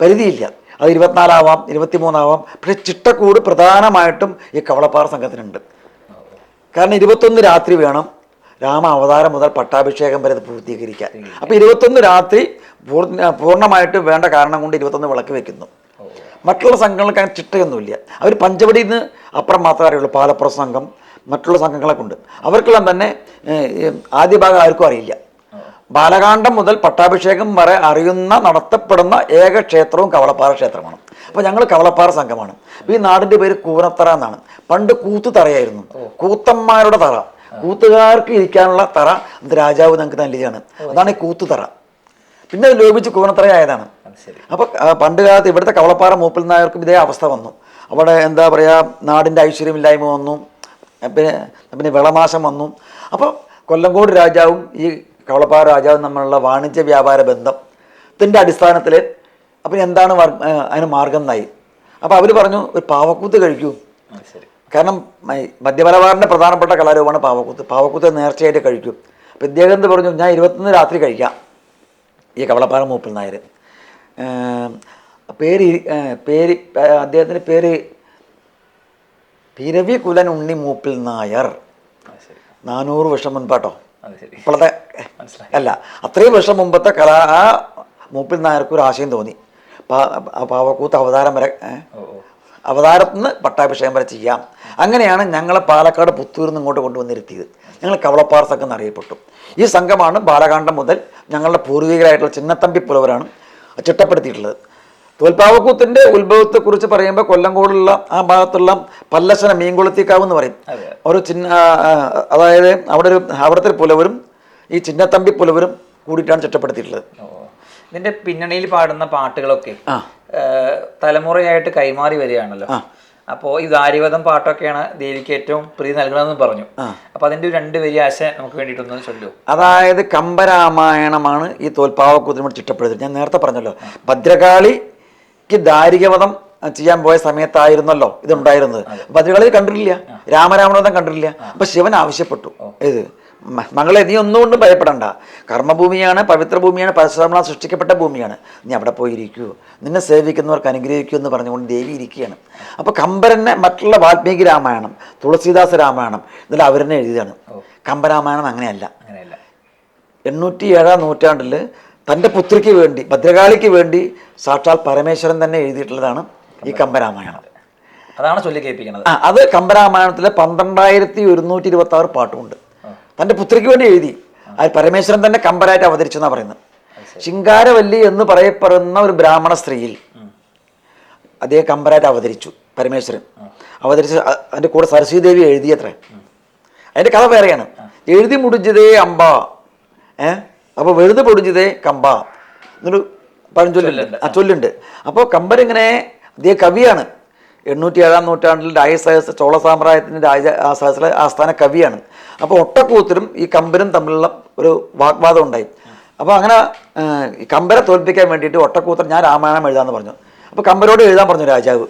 പരിധിയില്ല. അത് ഇരുപത്തിനാലാവാം ഇരുപത്തിമൂന്നാവാം. പക്ഷേ ചിട്ടക്കൂട് പ്രധാനമായിട്ടും ഈ കവളപ്പാറ സംഘത്തിനുണ്ട്. കാരണം ഇരുപത്തൊന്ന് രാത്രി വേണം രാമ അവതാരം മുതൽ പട്ടാഭിഷേകം വരെ അത് പൂർത്തീകരിക്കാൻ. അപ്പോൾ ഇരുപത്തൊന്ന് രാത്രി പൂർണ പൂർണമായിട്ട് വേണ്ട കാരണം കൊണ്ട് ഇരുപത്തൊന്ന് വിളക്ക് വെക്കുന്നു. മറ്റുള്ള സംഘങ്ങൾക്ക് അങ്ങനെ ചിട്ടയൊന്നുമില്ല. അവർ പഞ്ചവടിയിൽ നിന്ന് അപ്പുറം മാത്രമേ അറിയുള്ളൂ പാലപ്പുറ സംഘം മറ്റുള്ള സംഘങ്ങളൊക്കെ ഉണ്ട്. അവർക്കെല്ലാം തന്നെ ആദ്യ ഭാഗം ആർക്കും അറിയില്ല. ബാലകാന്ഡം മുതൽ പട്ടാഭിഷേകം വരെ അറിയുന്ന നടത്തപ്പെടുന്ന ഏക ക്ഷേത്രവും കവളപ്പാറ ക്ഷേത്രമാണ്. അപ്പോൾ ഞങ്ങൾ കവളപ്പാറ സംഘമാണ്. ഈ നാടിന്റെ പേര് കൂനത്തറ എന്നാണ്. പണ്ട് കൂത്തുതറയായിരുന്നു കൂത്തന്മാരുടെ തറ. കൂത്തുകാർക്ക് ഇരിക്കാനുള്ള തറ അത് രാജാവ് ഞങ്ങൾക്ക് നൽകിയാണ് അതാണ് ഈ കൂത്തുതറ പിന്നെ അത് ലോപിച്ച് കൂനത്തറയായതാണ് അപ്പോൾ പണ്ട് കാലത്ത് ഇവിടുത്തെ കവളപ്പാറ മൂപ്പിൽ നായർക്കും ഇതേ അവസ്ഥ വന്നു. അവിടെ എന്താ പറയുക നാടിന്റെ ഐശ്വര്യമില്ലായ്മ വന്നു. പിന്നെ പിന്നെ വിളനാശം വന്നു. അപ്പോൾ കൊല്ലങ്കോട് രാജാവും ഈ കവളപ്പാറ രാജാവും തമ്മിലുള്ള വാണിജ്യ വ്യാപാര ബന്ധത്തിന്റെ അടിസ്ഥാനത്തിൽ അപ്പം എന്താണ് അതിന് മാർഗം എന്നായി. അപ്പോൾ അവർ പറഞ്ഞു ഒരു പാവക്കൂത്ത് കഴിക്കൂ. കാരണം മധ്യമലബാറിന്റെ പ്രധാനപ്പെട്ട കലാരൂപമാണ് പാവക്കൂത്ത്. പാവക്കൂത്ത് നേർച്ചയായിട്ട് കഴിക്കും. അപ്പം ഇദ്ദേഹം പറഞ്ഞു ഞാൻ ഇരുപത്തൊന്ന് രാത്രി കഴിക്കാം. ഈ കവളപ്പാറ മൂപ്പിൽ നായർ പേര് പേര് അദ്ദേഹത്തിന്റെ പേര് പിരവി കുലൻ ഉണ്ണി മൂപ്പിൽ നായർ. നാനൂറ് വർഷം മുൻപാട്ടോ. ഇപ്പോഴത്തെ മനസ്സിലായി. അല്ല അത്രയും വർഷം മുമ്പത്തെ കല ആ മൂപ്പിൽ നായർക്ക് ഒരു ആശയം തോന്നി. പാവക്കൂത്ത് അവതാരം വരെ നിന്ന് പട്ടാഭിഷേകം വരെ ചെയ്യാം. അങ്ങനെയാണ് ഞങ്ങളെ പാലക്കാട് പുത്തൂരിൽ നിന്ന് ഇങ്ങോട്ട് കൊണ്ടുവന്നിരുത്തിയത്. ഞങ്ങൾ കവളപ്പാറ സംഘം എന്നറിയപ്പെട്ടു ഈ സംഘമാണ് ബാലകാന്ഡം മുതൽ ഞങ്ങളുടെ പൂർവികരായിട്ടുള്ള ചിന്നത്തമ്പി പുലവരാണ് ചിട്ടപ്പെടുത്തിയിട്ടുള്ളത്. തോൽപ്പാവക്കൂത്തിന്റെ ഉത്ഭവത്തെ കുറിച്ച് പറയുമ്പോൾ കൊല്ലംകോടുള്ള ആ ഭാഗത്തുള്ള പല്ലശന മീൻകുളത്തിക്കാവ് എന്ന് പറയും. ഒരു ചിന്ന അതായത് അവിടെ ഒരു അവിടുത്തെ പുലവരും ഈ ചിന്നത്തമ്പി പുലവരും കൂടിയിട്ടാണ് ചിട്ടപ്പെടുത്തിയിട്ടുള്ളത്. ഇതിന്റെ പിന്നണിയിൽ പാടുന്ന പാട്ടുകളൊക്കെ തലമുറയായിട്ട് കൈമാറി വരികയാണല്ലോ. അപ്പോൾ ഈ ദാരിവധം പാട്ടൊക്കെയാണ് ദേവിക്ക് ഏറ്റവും പ്രീതി നൽകണമെന്ന് പറഞ്ഞു. അപ്പൊ അതിന്റെ ഒരു രണ്ട് വലിയ ആശ നമുക്ക് വേണ്ടിയിട്ടൊന്ന് ചൊല്ലൂ. അതായത് കമ്പരാമായണമാണ് ഈ തോൽപ്പാവക്കൂത്തിനോട് ചിട്ടപ്പെടുത്തിയത് ഞാൻ നേരത്തെ പറഞ്ഞല്ലോ ഭദ്രകാളിക്ക് ദാരികവധം ചെയ്യാൻ പോയ സമയത്തായിരുന്നല്ലോ ഇതുണ്ടായിരുന്നത്. ഭദ്രകാളി കണ്ടിട്ടില്ല. രാമരാമനോദം കണ്ടിട്ടില്ല. അപ്പൊ ശിവൻ ആവശ്യപ്പെട്ടു. ഏത്? മ- മകളെ നീ ഒന്നുകൊണ്ടും ഭയപ്പെടണ്ട. കർമ്മഭൂമിയാണ് പവിത്ര ഭൂമിയാണ് പരശുരാമണ സൃഷ്ടിക്കപ്പെട്ട ഭൂമിയാണ്. നീ അവിടെ പോയിരിക്കൂ. നിന്നെ സേവിക്കുന്നവർക്ക് അനുഗ്രഹിക്കൂ എന്ന് പറഞ്ഞുകൊണ്ട് ദേവി ഇരിക്കുകയാണ്. അപ്പോൾ കമ്പരനെ മറ്റുള്ള വാൽമീകി രാമായണം തുളസീദാസ രാമായണം ഇതെല്ലാം അവരെന്നെ എഴുതിയതാണ്. കമ്പരാമായണം അങ്ങനെയല്ല. അങ്ങനെയല്ല. എണ്ണൂറ്റി ഏഴാം നൂറ്റാണ്ടിൽ തന്റെ പുത്രിക്ക് വേണ്ടി ഭദ്രകാളിക്ക് വേണ്ടി സാക്ഷാൽ പരമേശ്വരൻ തന്നെ എഴുതിയിട്ടുള്ളതാണ് ഈ കമ്പരാമായണം. അതാണ് ചൊല്ലി കേൾപ്പിക്കുന്നത്. ആ അത് കമ്പരാമായണത്തിലെ പന്ത്രണ്ടായിരത്തി ഒരുന്നൂറ്റി ഇരുപത്തി ആറ് പാട്ടുമുണ്ട് തന്റെ പുത്രിക്ക് വേണ്ടി എഴുതി. അത് പരമേശ്വരൻ തന്നെ കമ്പരായിട്ട് അവതരിച്ചു എന്നാണ് പറയുന്നത് ശിങ്കാരവല്ലി എന്ന് പറയപ്പെടുന്ന ഒരു ബ്രാഹ്മണ സ്ത്രീയിൽ അദ്ദേഹം കമ്പരായിട്ട് അവതരിച്ചു പരമേശ്വരൻ. അവതരിച്ച് അതിന്റെ കൂടെ സരസ്വതി ദേവി എഴുതിയത്രേ അതിന്റെ കഥ വേറെയാണ്. എഴുതി മുടിച്ചതേ അമ്പ. ഏ? അപ്പോൾ വെറുതെ പൊടിഞ്ഞതേ കമ്പ. എന്നൊരു പഴഞ്ചൊല്ലുണ്ട് ആ ചൊല്ലുണ്ട്. അപ്പോൾ കമ്പരിങ്ങനെ അദ്ദേഹം കവിയാണ്. എണ്ണൂറ്റി ഏഴാം നൂറ്റാണ്ടിൽ രാജസഹസ്ര ചോള സാമ്രാജ്യത്തിന്റെ രാജ സഹസ്ര ആസ്ഥാന കവിയാണ്. അപ്പോൾ ഒട്ടക്കൂത്തരും ഈ കമ്പരും തമ്മിലുള്ള ഒരു വാഗ്വാദം ഉണ്ടായി. അപ്പോൾ അങ്ങനെ കമ്പരെ തോൽപ്പിക്കാൻ വേണ്ടിയിട്ട് ഒട്ടക്കൂത്തർ ഞാൻ രാമായണം എഴുതാമെന്ന് പറഞ്ഞു. അപ്പോൾ കമ്പരോട് എഴുതാൻ പറഞ്ഞു രാജാവ്.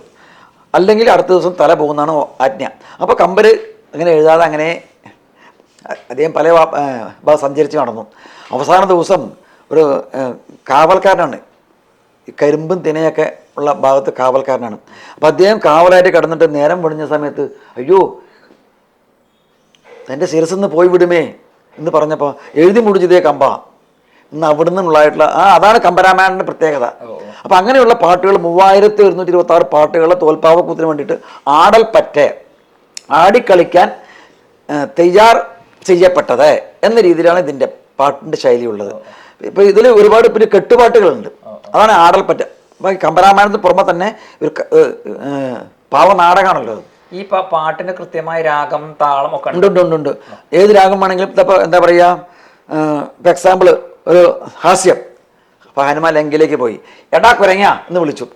അല്ലെങ്കിൽ അടുത്ത ദിവസം തല പോകുന്നതാണ് ആജ്ഞ. അപ്പോൾ കമ്പര് അങ്ങനെ എഴുതാതെ അങ്ങനെ അദ്ദേഹം പല സഞ്ചരിച്ച് നടന്നു. അവസാന ദിവസം ഒരു കാവൽക്കാരനാണ്. ഈ കരിമ്പും തിനയൊക്കെ ഉള്ള ഭാഗത്ത് കാവൽക്കാരനാണ്. അപ്പം അദ്ദേഹം കാവലായിട്ട് കിടന്നിട്ട് നേരം വെടിഞ്ഞ സമയത്ത് അയ്യോ എന്റെ നിന്ന് പോയി വിടുമേ എന്ന് പറഞ്ഞപ്പോൾ എഴുതി മുടിച്ചതേ കമ്പ. ഇന്ന് അവിടെ നിന്നുള്ളതായിട്ടുള്ള ആ അതാണ് കമ്പരാമായണന്റെ പ്രത്യേകത. അപ്പം അങ്ങനെയുള്ള പാട്ടുകൾ മൂവായിരത്തി ഒരുന്നൂറ്റി ഇരുപത്തി ആറ് പാട്ടുകൾ തോൽപ്പാവക്കൂത്തിന് വേണ്ടിയിട്ട് ആടൽ പറ്റേ ആടിക്കളിക്കാൻ തയ്യാർ ചെയ്യപ്പെട്ടത് എന്ന രീതിയിലാണ് ഇതിന്റെ പാട്ടിന്റെ ശൈലിയുള്ളത്. ഇപ്പം ഇതിൽ ഒരുപാട് പിന്നെ കെട്ടുപാട്ടുകളുണ്ട്. അതാണ് ആടൽപ്പറ്റ പറ്റ. കമ്പരാമായണത്തിന് പുറമെ തന്നെ ഒരു പാവനാടകമാണല്ലോ ഈ പാട്ടിന് കൃത്യമായ രാഗം താളം ഒക്കെ ഉണ്ട് ഉണ്ട് ഉണ്ട് ഉണ്ട്. ഏത് രാഗം വേണമെങ്കിലും എന്താ പറയുക ഇപ്പോൾ എക്സാമ്പിൾ ഒരു ഹാസ്യം. അപ്പോൾ ഹനുമാൻ ലങ്കയിലേക്ക് പോയി. എടാ കുരങ്ങ എന്ന് വിളിച്ചു.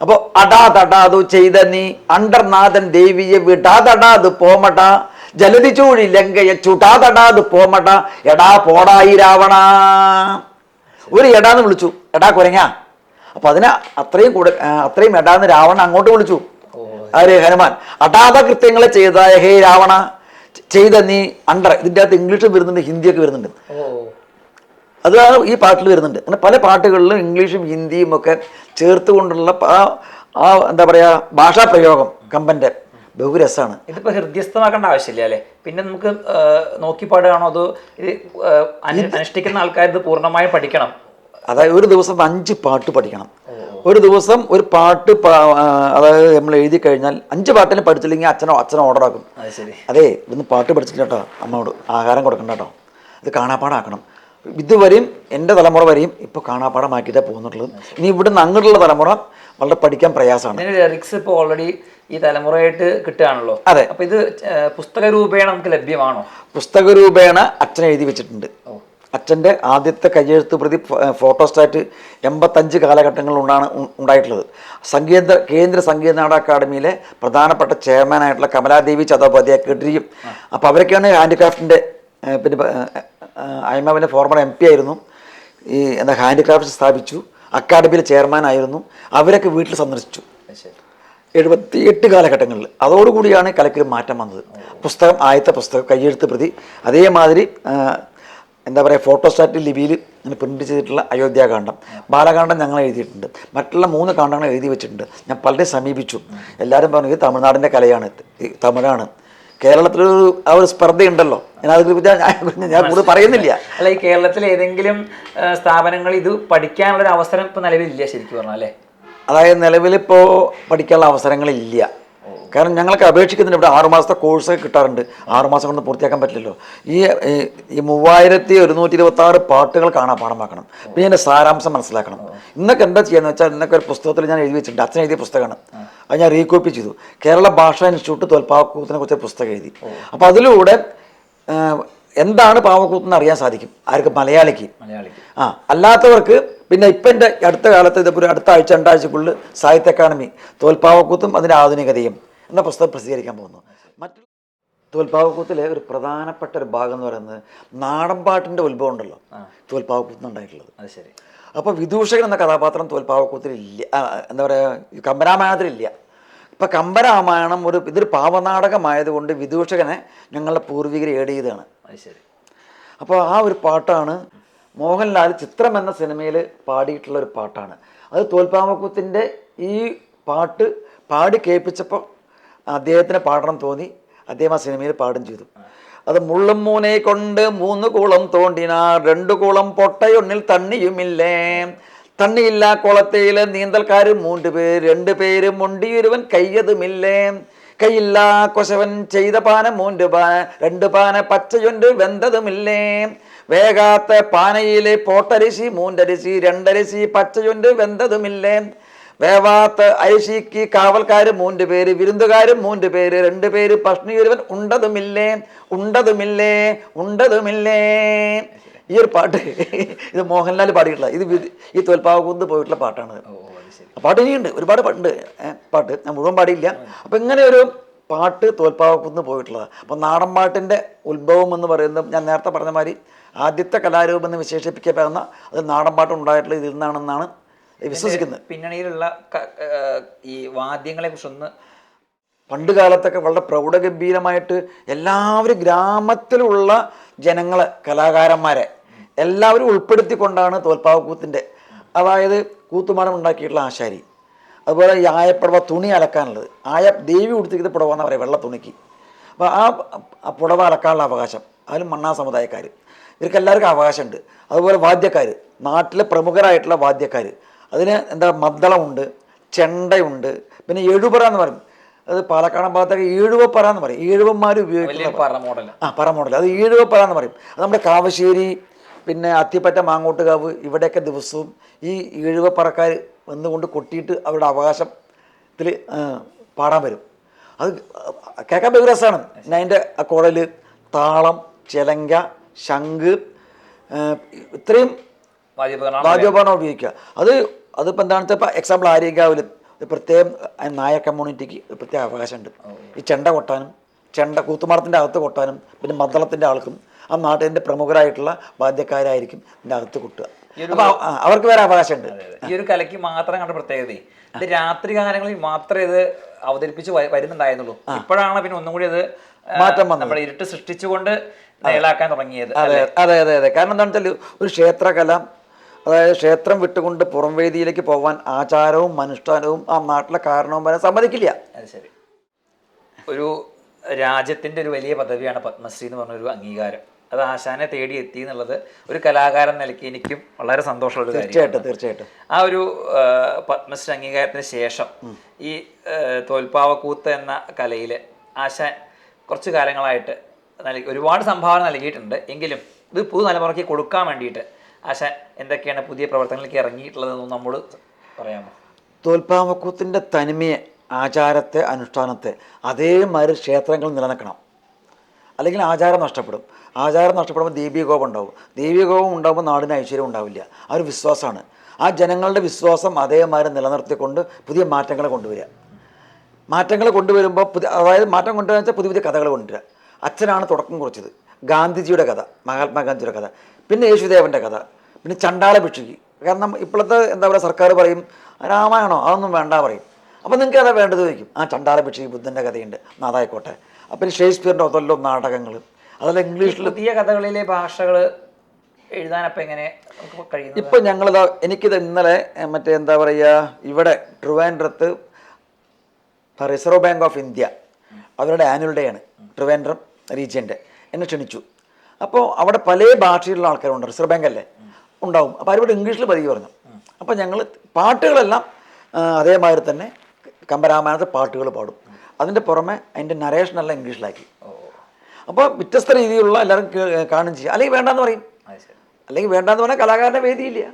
അപ്പോൾ അടാ തടാതു ചെയ്ത നീ അണ്ടർനാഥൻ ദേവിയെ വിടാതടാത് പോമട. ജലതി ചൂഴി ലങ്കയെ ചുടാതടാത് പോമട. എടാ പോടായി രാവണ. ഒരു എടാന്ന് വിളിച്ചു. എടാ കുരങ്ങ. അപ്പൊ അതിന് അത്രയും കൂടെ അത്രയും എടാന്ന് രാവണ അങ്ങോട്ട് വിളിച്ചു. ആര്? ഹനുമാൻ. അടാത കൃത്യങ്ങളെ ചെയ്തായ ഹേ രാവണ ചെയ്ത നീ അണ്ടർ. ഇതിന്റെ അകത്ത് ഇംഗ്ലീഷ് വരുന്നുണ്ട് ഹിന്ദിയൊക്കെ വരുന്നുണ്ട്. ഓ. അതാണ് ഈ പാട്ടിൽ വരുന്നുണ്ട്. അങ്ങനെ പല പാട്ടുകളിലും ഇംഗ്ലീഷും ഹിന്ദിയും ഒക്കെ ചേർത്ത് കൊണ്ടുള്ള ആ എന്താ പറയുക ഭാഷാ പ്രയോഗം കമ്പന്റെ ബഹുരസമാണ്. ഇതിപ്പോ ഹൃദ്യസ്ഥമാക്കേണ്ട ആവശ്യമില്ല അല്ലേ? പിന്നെ നമുക്ക് നോക്കി പാടുകയാണോ അതോ ഇത് അനുഷ്ഠിക്കുന്ന ആൾക്കാർ ഇത് പൂർണമായും പഠിക്കണം. അതായത് ഒരു ദിവസം അഞ്ച് പാട്ട് പഠിക്കണം. ഒരു ദിവസം ഒരു പാട്ട് അതായത് നമ്മൾ എഴുതി കഴിഞ്ഞാൽ അഞ്ച് പാട്ടിനെ പഠിച്ചില്ലെങ്കിൽ അച്ഛനോ അച്ഛനോ ഓർഡർ ആക്കും. അത് ഇവിടുന്ന് പാട്ട് പഠിച്ചില്ല കേട്ടോ. അമ്മയോട് ആഹാരം കൊടുക്കണ്ട കേട്ടോ. അത് കാണാപ്പാടാക്കണം. ഇതുവരെയും എന്റെ തലമുറ വരെയും ഇപ്പോൾ കാണാപ്പാടമാക്കിയിട്ടേ പോകുന്നുള്ളത്. ഇനി ഇവിടുന്ന് അങ്ങോട്ടുള്ള തലമുറ വളരെ പഠിക്കാൻ പ്രയാസമാണ്. ലിറിക്സ് ഇപ്പോൾ ഓൾറെഡി ഈ തലമുറയായിട്ട് കിട്ടുകയാണല്ലോ. അതെ. അപ്പൊ ഇത് പുസ്തക രൂപേണ നമുക്ക് ലഭ്യമാണോ? പുസ്തക രൂപേണ അച്ഛൻ എഴുതി വെച്ചിട്ടുണ്ട്. അച്ഛന്റെ ആദ്യത്തെ കയ്യെഴുത്ത് പ്രതി ഫോട്ടോസ്റ്റാറ്റ് എൺപത്തഞ്ച് കാലഘട്ടങ്ങളിലുണ്ടാണ് ഉണ്ടാണ് ഉണ്ടായിട്ടുള്ളത്. സംഗീത കേന്ദ്ര സംഗീത നാട അക്കാദമിയിലെ പ്രധാനപ്പെട്ട ചെയർമാനായിട്ടുള്ള കമലാദേവി ചതോപാധ്യായ കേട്ടിരിക്കും. അപ്പോൾ അവരൊക്കെയാണ് ഹാൻഡിക്രാഫ്റ്റിന്റെ പിന്നെ അയ്മാവിന്റെ ഫോർമർ എം പി ആയിരുന്നു. ഈ എന്താ ഹാൻഡിക്രാഫ്റ്റ് സ്ഥാപിച്ചു. അക്കാദമിയിലെ ചെയർമാനായിരുന്നു. അവരൊക്കെ വീട്ടിൽ സന്ദർശിച്ചു. എഴുപത്തി എട്ട് കാലഘട്ടങ്ങളിൽ അതോടുകൂടിയാണ് കലയ്ക്ക് മാറ്റം വന്നത്. പുസ്തകം ആയത്തെ പുസ്തകം കയ്യെഴുത്ത് പ്രതി. അതേമാതിരി എന്താ പറയുക ഫോട്ടോസ്റ്റാറ്റ് ലിപിയിൽ പ്രിന്റ് പ്രിന്റ് ചെയ്തിട്ടുള്ള അയോധ്യാകാന്ഡം ബാലകാന്ഡം ഞങ്ങൾ എഴുതിയിട്ടുണ്ട്. മറ്റുള്ള മൂന്ന് കാണ്ഡങ്ങൾ എഴുതി വെച്ചിട്ടുണ്ട്. ഞാൻ പലരെ സമീപിച്ചു. എല്ലാവരും പറഞ്ഞു ഇത് തമിഴ്നാടിന്റെ കലയാണ്. തമിഴാണ്. കേരളത്തിലൊരു ആ ഒരു സ്പർദ്ധയുണ്ടല്ലോ. ഞാൻ ഞാൻ കൂടുതൽ പറയുന്നില്ല. അല്ല ഈ കേരളത്തിലെ ഏതെങ്കിലും സ്ഥാപനങ്ങൾ ഇത് പഠിക്കാനുള്ള ഒരു അവസരം ഇപ്പം നിലവിലില്ല ശരിക്കും പറഞ്ഞാൽ അല്ലേ അതായത് നിലവിലിപ്പോൾ പഠിക്കാനുള്ള അവസരങ്ങളില്ല. കാരണം ഞങ്ങൾക്ക് അപേക്ഷിക്കുന്നുണ്ട് ഇവിടെ ആറുമാസത്തെ കോഴ്സ് കിട്ടാറുണ്ട്. ആറുമാസം കൊണ്ട് പൂർത്തിയാക്കാൻ പറ്റില്ലല്ലോ. ഈ ഈ- മൂവായിരത്തി ഒരുന്നൂറ്റി ഇരുപത്തി ആറ് പാട്ടുകൾ കാണാൻ പാഠമാക്കണം പിന്നെ അതിന്റെ സാരാംശം മനസ്സിലാക്കണം. ഇന്നൊക്കെ എന്താ ചെയ്യാന്ന് വെച്ചാൽ ഇന്നൊക്കെ ഒരു പുസ്തകത്തിൽ ഞാൻ എഴുതി വെച്ചിട്ടുണ്ട്. അച്ഛൻ എഴുതിയ പുസ്തകമാണ്. അത് ഞാൻ റീകോപ്പി ചെയ്തു. കേരള ഭാഷാ ഇൻസ്റ്റിറ്റ്യൂട്ട് തോൽപ്പാവക്കൂത്തിനെ കുറിച്ച് പുസ്തകം എഴുതി. അപ്പോൾ അതിലൂടെ എന്താണ് പാവക്കൂത്ത് എന്ന് അറിയാൻ സാധിക്കും? ആർക്ക്? മലയാളിക്ക്. മലയാളിക്ക്. ആ അല്ലാത്തവർക്ക് പിന്നെ ഇപ്പം എന്റെ അടുത്ത കാലത്ത് ഇതിപ്പോൾ ഒരു അടുത്ത ആഴ്ച രണ്ടാഴ്ചക്കുള്ളിൽ സാഹിത്യ അക്കാദമി തോൽപ്പാവക്കൂത്തും അതിന്റെ ആധുനികതയും എന്ന പുസ്തകം പ്രസിദ്ധീകരിക്കാൻ പോകുന്നു. മറ്റു തോൽപ്പാവക്കൂത്തിലെ ഒരു പ്രധാനപ്പെട്ട ഒരു ഭാഗം എന്ന് പറയുന്നത് നാടൻ പാട്ടിന്റെ ഉത്ഭവം ഉണ്ടല്ലോ. തോൽപ്പാവക്കൂത്ത് ഉണ്ടായിട്ടുള്ളത്. അത് ശരി. അപ്പോൾ വിദൂഷകൻ എന്ന കഥാപാത്രം തോൽപ്പാവക്കൂത്തിൽ ഇല്ല. എന്താ പറയുക കമ്പരാമായണത്തിലില്ല ഇപ്പം കമ്പരാമായണം ഒരു ഇതൊരു പാവനാടകമായതുകൊണ്ട് വിദൂഷകനെ ഞങ്ങളുടെ പൂർവികർ ഏഡ് ചെയ്തതാണ്. അത് ശരി. അപ്പോൾ ആ ഒരു പാട്ടാണ് മോഹൻലാൽ ചിത്രം എന്ന സിനിമയിൽ പാടിയിട്ടുള്ള ഒരു പാട്ടാണ്. അത് തോൽപ്പാമക്കുത്തിന്റെ ഈ പാട്ട് പാടി കേൾപ്പിച്ചപ്പോൾ അദ്ദേഹത്തിന് പാടണം തോന്നി. അദ്ദേഹം ആ സിനിമയിൽ പാടും ചെയ്തു. അത് മുള്ളും മൂനെ കൊണ്ട് മൂന്ന് കൂളം തോണ്ടിനാർ രണ്ടു കൂളം പൊട്ടയൊന്നിൽ തണ്ണിയുമില്ലേ? തണ്ണിയില്ല കുളത്തേൽ നീന്തൽക്കാർ മൂണ്ട് പേര് രണ്ട് പേര് മുണ്ടിയൊരുവൻ കയ്യതുമില്ലേ? കയ്യില്ല കൊശവൻ ചെയ്ത പാന മൂന്ന് പാന രണ്ട് പാന പച്ചയൊണ്ട് വെന്തതുമില്ലേ? വേഗാത്ത പാനയിലെ പോട്ടരിശി മൂണ്ടരിശി രണ്ടരിശി പച്ചയുണ്ട് വെന്തതുമില്ലേ? വേവാത്ത അരിശിക്ക് കാവൽക്കാർ മൂന്ന് പേര് വിരുന്നുകാരും മൂന്ന് പേര് രണ്ട് പേര് പഷ്ണിയൊരുവൻ ഉണ്ടതുമില്ലേ? ഉണ്ടതുമില്ലേ? ഉണ്ടതുമില്ലേ? ഈ ഒരു പാട്ട്. ഇത് മോഹൻലാൽ പാടിയിട്ടുള്ള ഇത് ഈ തോൽപ്പാവകുന്ന് പോയിട്ടുള്ള പാട്ടാണ് പാട്ട് ഇനിയുണ്ട് ഒരുപാട് പാട്ടുണ്ട്. പാട്ട്. ഞാൻ മുഴുവൻ പാടിയില്ല. അപ്പം ഇങ്ങനെ ഒരു പാട്ട് തോൽപ്പാവക്കുന്ന് പോയിട്ടുള്ളതാണ് അപ്പം നാടൻ പാട്ടിന്റെ ഉത്ഭവം എന്ന് പറയുന്നത് ഞാൻ നേരത്തെ പറഞ്ഞ മാതിരി ആദ്യത്തെ കലാരൂപം എന്ന് വിശേഷിപ്പിക്കപ്പെടുന്ന അത് നാടൻപാട്ട് ഉണ്ടായിട്ടുള്ള ഇതിൽ നിന്നാണെന്നാണ് വിശ്വസിക്കുന്നത്. പിന്നണിയിലുള്ള ഈ വാദ്യങ്ങളെ കുറിച്ചൊന്ന് പണ്ട് കാലത്തൊക്കെ വളരെ പ്രൗഢഗംഭീരമായിട്ട് എല്ലാവരും ഗ്രാമത്തിലുള്ള ജനങ്ങളെ കലാകാരന്മാരെ എല്ലാവരും ഉൾപ്പെടുത്തിക്കൊണ്ടാണ് തോൽപ്പാവക്കൂത്തിന്റെ അതായത് കൂത്തുമാടം ഉണ്ടാക്കിയിട്ടുള്ള ആശാരി. അതുപോലെ ഈ ആയപ്പുടവ തുണി അലക്കാനുള്ളത്. ആയ ദേവി ഉടുത്തിരിക്കുന്ന പുടവ എന്ന് പറയാം വെള്ള തുണിക്ക്. അപ്പോൾ ആ ആ പുടവ അലക്കാനുള്ള അവകാശം. അതിലും മണ്ണാ സമുദായക്കാർ ഇവർക്ക് എല്ലാവർക്കും അവകാശമുണ്ട്. അതുപോലെ വാദ്യക്കാർ നാട്ടിലെ പ്രമുഖരായിട്ടുള്ള വാദ്യക്കാർ അതിന് എന്താ മദ്ദളമുണ്ട് ചെണ്ടയുണ്ട് പിന്നെ എഴുപറ എന്ന് പറയും. അത് പാലക്കാടൻ ഭാഗത്തൊക്കെ ഈഴുവപ്പറ എന്ന് പറയും. ഈഴുവന്മാർ ഉപയോഗിക്കുന്ന വലിയൊരു പറ മോഡൽ ആ പറ മോഡൽ അത് ഈഴുവപ്പറ എന്ന് പറയും. അത് നമ്മുടെ കാവശ്ശേരി പിന്നെ അത്തിപ്പറ്റ മാങ്ങോട്ടുകാവ് ഇവിടെയൊക്കെ ദിവസവും ഈ ഈഴുവപ്പറക്കാർ വന്നുകൊണ്ട് കൊട്ടിയിട്ട് അവരുടെ അവകാശത്തിൽ പാടാൻ വരും. അത് കേൾക്കാൻ ഭയങ്കര രസമാണ്. അതിന്റെ കുഴൽ താളം ചിലങ്ക ശംഖ് ഇത്രയും വാദ്യോപകരണം ഉപയോഗിക്കുക. അത് അതിപ്പോൾ എന്താണെന്ന് വെച്ചാൽ എക്സാമ്പിൾ ആര്യങ്കാവിൽ ഒരു പ്രത്യേകം നായ കമ്മ്യൂണിറ്റിക്ക് പ്രത്യേക അവകാശമുണ്ട്. ഈ ചെണ്ട കൊട്ടാനും ചെണ്ട കൂത്തുമാടത്തിന്റെ അകത്ത് കൊട്ടാനും പിന്നെ മദ്ദളത്തിന്റെ ആൾക്കും ആ നാട്ടിന്റെ പ്രമുഖരായിട്ടുള്ള വാദ്യക്കാരായിരിക്കും ഇതിന്റെ അകത്ത് കൊട്ടുക. അവർക്ക് വേറെ അവകാശമുണ്ട്. ഈ ഒരു കലയ്ക്ക് മാത്രം കണ്ട പ്രത്യേകത ഇത് രാത്രി കാലങ്ങളിൽ മാത്രമേ ഇത് അവതരിപ്പിച്ച് വരുന്നുണ്ടായിരുന്നുള്ളൂ. ഇപ്പോഴാണ് പിന്നെ ഒന്നും കൂടി അത് മാറ്റം. നമ്മുടെ ഇരുട്ട് സൃഷ്ടിച്ചുകൊണ്ട് നേളാക്കാൻ തുടങ്ങിയത് അതെ അതെ അതെ അതെ. കാരണം എന്താണെന്ന് വെച്ചാൽ ഒരു ക്ഷേത്രകല അതായത് ക്ഷേത്രം വിട്ടുകൊണ്ട് പുറം വേദിയിലേക്ക് പോകാൻ ആചാരവും അനുഷ്ഠാനവും ആ നാട്ടിലെ കാരണവും വരെ സമ്മതിക്കില്ല. അത് ശരി. ഒരു രാജ്യത്തിന്റെ ഒരു വലിയ പദവിയാണ് പത്മശ്രീ എന്ന് പറഞ്ഞൊരു അംഗീകാരം. അത് ആശാനെ തേടി എത്തി എന്നുള്ളത് ഒരു കലാകാരൻ നിലയ്ക്ക് എനിക്കും വളരെ സന്തോഷമുള്ള തീർച്ചയായിട്ടും തീർച്ചയായിട്ടും. ആ ഒരു പത്മശ്രീ അംഗീകാരത്തിന് ശേഷം ഈ തോൽപ്പാവക്കൂത്ത് എന്ന കലയിൽ ആശാൻ കുറച്ച് കാലങ്ങളായിട്ട് നൽകി ഒരുപാട് സംഭാവന നൽകിയിട്ടുണ്ട്. എങ്കിലും ഇത് പുതുതലമുറയ്ക്ക് കൊടുക്കാൻ വേണ്ടിയിട്ട് ആശ എന്തൊക്കെയാണ് പുതിയ പ്രവർത്തനങ്ങളിലേക്ക് ഇറങ്ങിയിട്ടുള്ളതെന്ന് നമ്മോട് പറയാമോ? തോൽപ്പാമക്കൂത്തിന്റെ തനിമയെ ആചാരത്തെ അനുഷ്ഠാനത്തെ അതേമാതിരി ക്ഷേത്രങ്ങൾ നിലനിൽക്കണം. അല്ലെങ്കിൽ ആചാരം നഷ്ടപ്പെടും. ആചാരം നഷ്ടപ്പെടുമ്പോൾ ദീപീകോപം ഉണ്ടാവും. ദീപീകോപം ഉണ്ടാകുമ്പോൾ നാടിന് ഐശ്വര്യം ഉണ്ടാവില്ല. ആ ഒരു വിശ്വാസമാണ്. ആ ജനങ്ങളുടെ വിശ്വാസം അതേമാതിരി നിലനിർത്തിക്കൊണ്ട് പുതിയ മാറ്റങ്ങൾ കൊണ്ടുവരിക. മാറ്റങ്ങൾ കൊണ്ടുവരുമ്പോൾ പുതിയ അതായത് മാറ്റം കൊണ്ടുവരാൻ വെച്ചാൽ പുതിയ പുതിയ കഥകൾ കൊണ്ടുവരിക അച്ഛനാണ് തുടക്കം കുറിച്ചത്. ഗാന്ധിജിയുടെ കഥ മഹാത്മാഗാന്ധിയുടെ കഥ പിന്നെ യേശുദേവന്റെ കഥ പിന്നെ ചണ്ടാള ഭിക്ഷുകി കാരണം ഇപ്പോഴത്തെ എന്താ പറയുക സർക്കാർ പറയും രാമായണോ? അതൊന്നും വേണ്ട പറയും. അപ്പോൾ നിങ്ങൾക്ക് അതാ വേണ്ടത് ചോദിക്കും. ആ ചണ്ടാള ഭിക്ഷുകി ബുദ്ധന്റെ കഥയുണ്ട്. നാദായിക്കോട്ടെ അപ്പം ഷേക്സ്പിയറിന്റെ ഒതല്ലോ നാടകങ്ങൾ അതല്ല ഇംഗ്ലീഷിൽ പുതിയ കഥകളിലെ ഭാഷകൾ എഴുതാനപ്പം എങ്ങനെ കഴിയുന്നത്? ഇപ്പം ഞങ്ങളിതാ എനിക്കിത് ഇന്നലെ മറ്റേ എന്താ പറയുക ഇവിടെ ട്രിവാൻഡ്രത്ത് റിസർവ് ബാങ്ക് ഓഫ് ഇന്ത്യ അവരുടെ ആനുവൽ ഡേ ആണ്. ട്രിവാൻഡ്രം റീജിയന്റെ എന്നെ ക്ഷണിച്ചു. അപ്പോൾ അവിടെ പല ഭാഷയിലുള്ള ആൾക്കാരുണ്ട്. റിസർവ് ബാങ്ക് അല്ലേ? ഉണ്ടാവും. അപ്പോൾ അവരോട് ഇംഗ്ലീഷിൽ പതിവ് പറഞ്ഞു. അപ്പോൾ ഞങ്ങൾ പാട്ടുകളെല്ലാം അതേമാതിരി തന്നെ കമ്പരാമായണത്തെ പാട്ടുകൾ പാടും. അതിന്റെ പുറമെ അതിന്റെ നരേഷനെല്ലാം ഇംഗ്ലീഷിലാക്കി അപ്പോൾ വ്യത്യസ്ത രീതിയിലുള്ള എല്ലാവരും കാണുകയും ചെയ്യുക ചെയ്യും. അല്ലെങ്കിൽ വേണ്ടാന്ന് പറയും. അല്ലെങ്കിൽ വേണ്ടാന്ന് പറഞ്ഞാൽ കലാകാരന്റെ വേദിയില്ല.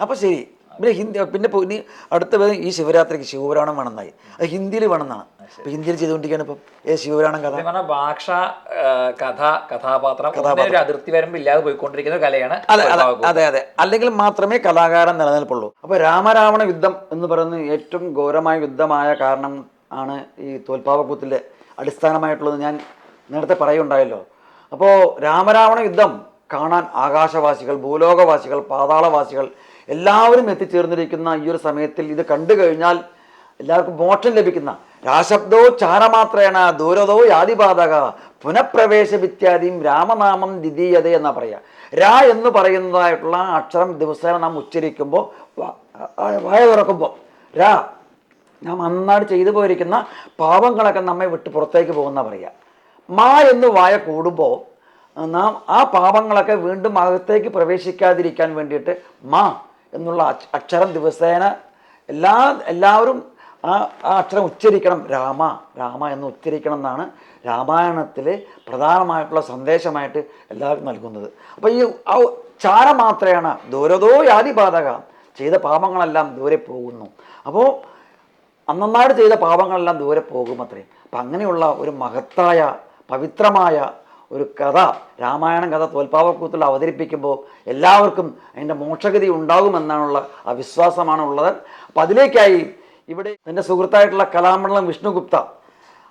അപ്പോൾ ശരി. പിന്നെ ഹിന്ദി പിന്നെ ഇനി അടുത്ത പേര് ഈ ശിവരാത്രിക്ക് ശിവപുരാണം വേണമെന്നായി. അത് ഹിന്ദിയിൽ വേണമെന്നാണ്. അപ്പം ഹിന്ദിയിൽ ചെയ്തുകൊണ്ടിരിക്കുകയാണ് ഇപ്പം. ഏ ശിവപുരാണം കഥ. ഭാഷ കഥ കഥാപാത്രം അതിർത്തി വരുമ്പോൾ ഇല്ലാതെ പോയിക്കൊണ്ടിരിക്കുന്ന കലയാണ് അതെ അതെ അതെ അല്ലെങ്കിൽ മാത്രമേ കലാകാരൻ നിലനിൽപ്പുള്ളൂ. അപ്പോൾ രാമരാവണ യുദ്ധം എന്ന് പറയുന്നത് ഏറ്റവും ഘോരമായ യുദ്ധമായ കാരണം ആണ് ഈ തോൽപ്പാവക്കൂത്തിന്റെ അടിസ്ഥാനമായിട്ടുള്ളത് ഞാൻ നേരത്തെ പറയുണ്ടായല്ലോ അപ്പോൾ രാമരാവണ യുദ്ധം കാണാൻ ആകാശവാസികൾ ഭൂലോകവാസികൾ പാതാളവാസികൾ എല്ലാവരും എത്തിച്ചേർന്നിരിക്കുന്ന ഈ ഒരു സമയത്തിൽ ഇത് കണ്ടു കഴിഞ്ഞാൽ എല്ലാവർക്കും മോക്ഷം ലഭിക്കുന്ന രാശബ്ദോ ചാരമാത്രേണ ദൂരതോ യാതിപാതക പുനഃപ്രവേശ വിത്യാദിയും രാമനാമം ദ്വിതീയത എന്നാ പറയുക രാ എന്ന് പറയുന്നതായിട്ടുള്ള അക്ഷരം ദിവസേന നാം ഉച്ചരിക്കുമ്പോൾ വായ തുറക്കുമ്പോൾ രാ നാം അന്നാട് ചെയ്തു പോയിരിക്കുന്ന പാപങ്ങളൊക്കെ നമ്മെ വിട്ട് പുറത്തേക്ക് പോകുന്ന പറയുക മാ എന്ന് വായ കൂടുമ്പോൾ നാം ആ പാപങ്ങളൊക്കെ വീണ്ടും അകത്തേക്ക് പ്രവേശിക്കാതിരിക്കാൻ വേണ്ടിയിട്ട് മാ എന്നുള്ള അക്ഷരം ദിവസേന എല്ലാ എല്ലാവരും ആ ആ അക്ഷരം ഉച്ചരിക്കണം. രാമ രാമ എന്ന് ഉച്ചരിക്കണം എന്നാണ് രാമായണത്തിലെ പ്രധാനമായിട്ടുള്ള സന്ദേശമായിട്ട് എല്ലാവർക്കും നൽകുന്നത്. അപ്പോൾ ഈ ആ ചാര മാത്രമാണ് ദൂരതോ യാതിപാതക ചെയ്ത പാപങ്ങളെല്ലാം ദൂരെ പോകുന്നു. അപ്പോൾ അന്നന്നാട് ചെയ്ത പാപങ്ങളെല്ലാം ദൂരെ പോകും അത്രയും അപ്പം അങ്ങനെയുള്ള ഒരു മഹത്തായ പവിത്രമായ ഒരു കഥ രാമായണം കഥ തോൽപ്പാവക്കൂത്തിൽ അവതരിപ്പിക്കുമ്പോൾ എല്ലാവർക്കും അതിന്റെ മോക്ഷഗതി ഉണ്ടാകുമെന്നാണുള്ള ആ വിശ്വാസമാണ് ഉള്ളത് അപ്പം അതിലേക്കായി ഇവിടെ എന്റെ സുഹൃത്തായിട്ടുള്ള കലാമണ്ഡലം വിഷ്ണുഗുപ്ത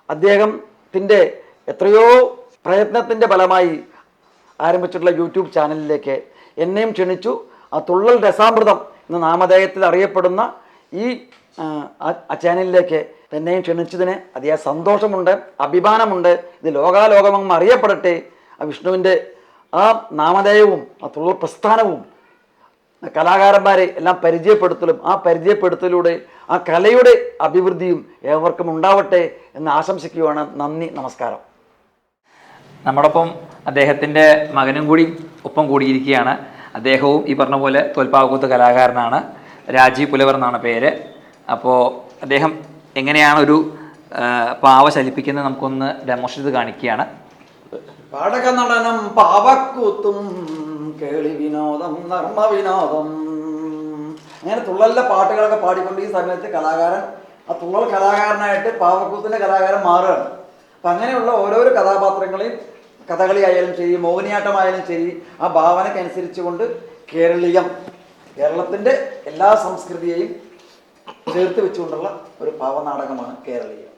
അദ്ദേഹത്തിന്റെ എത്രയോ പ്രയത്നത്തിന്റെ ഫലമായി ആരംഭിച്ചിട്ടുള്ള യൂട്യൂബ് ചാനലിലേക്ക് എന്നെയും ക്ഷണിച്ചു. ആ തുള്ളൽ രസാമൃതം എന്ന നാമധേയത്തിൽ അറിയപ്പെടുന്ന ഈ ആ ചാനലിലേക്ക് എന്നെയും ക്ഷണിച്ചതിന് അതിയായ സന്തോഷമുണ്ട് അഭിമാനമുണ്ട്. ഇത് ലോകാലോകമെങ്ങും അറിയപ്പെടട്ടെ. ആ വിഷ്ണുവിന്റെ ആ നാമധേയവും ആ തുള്ളൽ പ്രസ്ഥാനവും കലാകാരന്മാരെ എല്ലാം പരിചയപ്പെടുത്തലും ആ പരിചയപ്പെടുത്തലൂടെ ആ കലയുടെ അഭിവൃദ്ധിയും ഏവർക്കും ഉണ്ടാവട്ടെ എന്ന് ആശംസിക്കുകയാണ്. നന്ദി നമസ്കാരം. നമ്മോടൊപ്പം അദ്ദേഹത്തിന്റെ മകനും കൂടി ഒപ്പം കൂടിയിരിക്കുകയാണ്. അദ്ദേഹവും ഈ പറഞ്ഞ പോലെ തോൽപ്പാവക്കൂത്ത് കലാകാരനാണ്. രാജീവ് പുലവർ എന്നാണ് പേര്. അപ്പോൾ അദ്ദേഹം എങ്ങനെയാണ് ഒരു പാവ ചലിപ്പിക്കുന്നത് നമുക്കൊന്ന് ഡെമോഷൻ ചെയ്ത് കാണിക്കുകയാണ്. പാടക നടനം പാവക്കൂത്തും കേളി വിനോദം നർമ്മ വിനോദം അങ്ങനെ തുള്ളലിലെ പാട്ടുകളൊക്കെ പാടിക്കൊണ്ട് ഈ സമയത്ത് കലാകാരൻ ആ തുള്ളൽ കലാകാരനായിട്ട് പാവക്കൂത്തിന്റെ കലാകാരൻ മാറുകയാണ്. അപ്പം അങ്ങനെയുള്ള ഓരോരോ കഥാപാത്രങ്ങളെയും കഥകളി ആയാലും ശരി മോഹിനിയാട്ടമായാലും ശരി ആ ഭാവനയ്ക്ക് കൊണ്ട് കേരളീയം കേരളത്തിന്റെ എല്ലാ സംസ്കൃതിയെയും ചേർത്ത് വെച്ചുകൊണ്ടുള്ള ഒരു ഭാവനാടകമാണ് കേരളീയം.